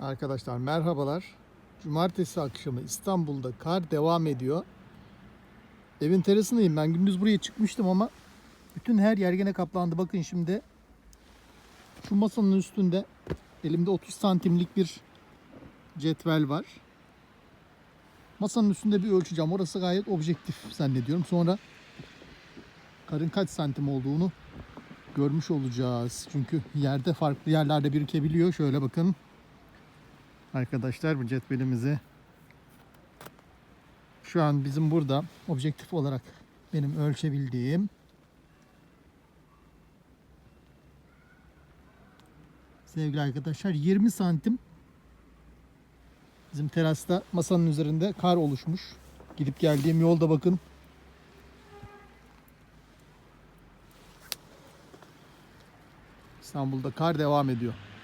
Arkadaşlar merhabalar. Cumartesi akşamı İstanbul'da kar devam ediyor. Evin terasındayım. Ben gündüz buraya çıkmıştım ama bütün her yer gene kaplandı. Bakın şimdi şu masanın üstünde elimde 30 santimlik bir cetvel var. Masanın üstünde bir ölçeceğim. Orası gayet objektif zannediyorum. Sonra karın kaç santim olduğunu görmüş olacağız. Çünkü yerde farklı yerlerde birikebiliyor. Şöyle bakın. Arkadaşlar bu cetvelimizi şu an bizim burada objektif olarak benim ölçebildiğim sevgili arkadaşlar 20 santim bizim terasta masanın üzerinde kar oluşmuş. Gidip geldiğim yolda bakın İstanbul'da kar devam ediyor.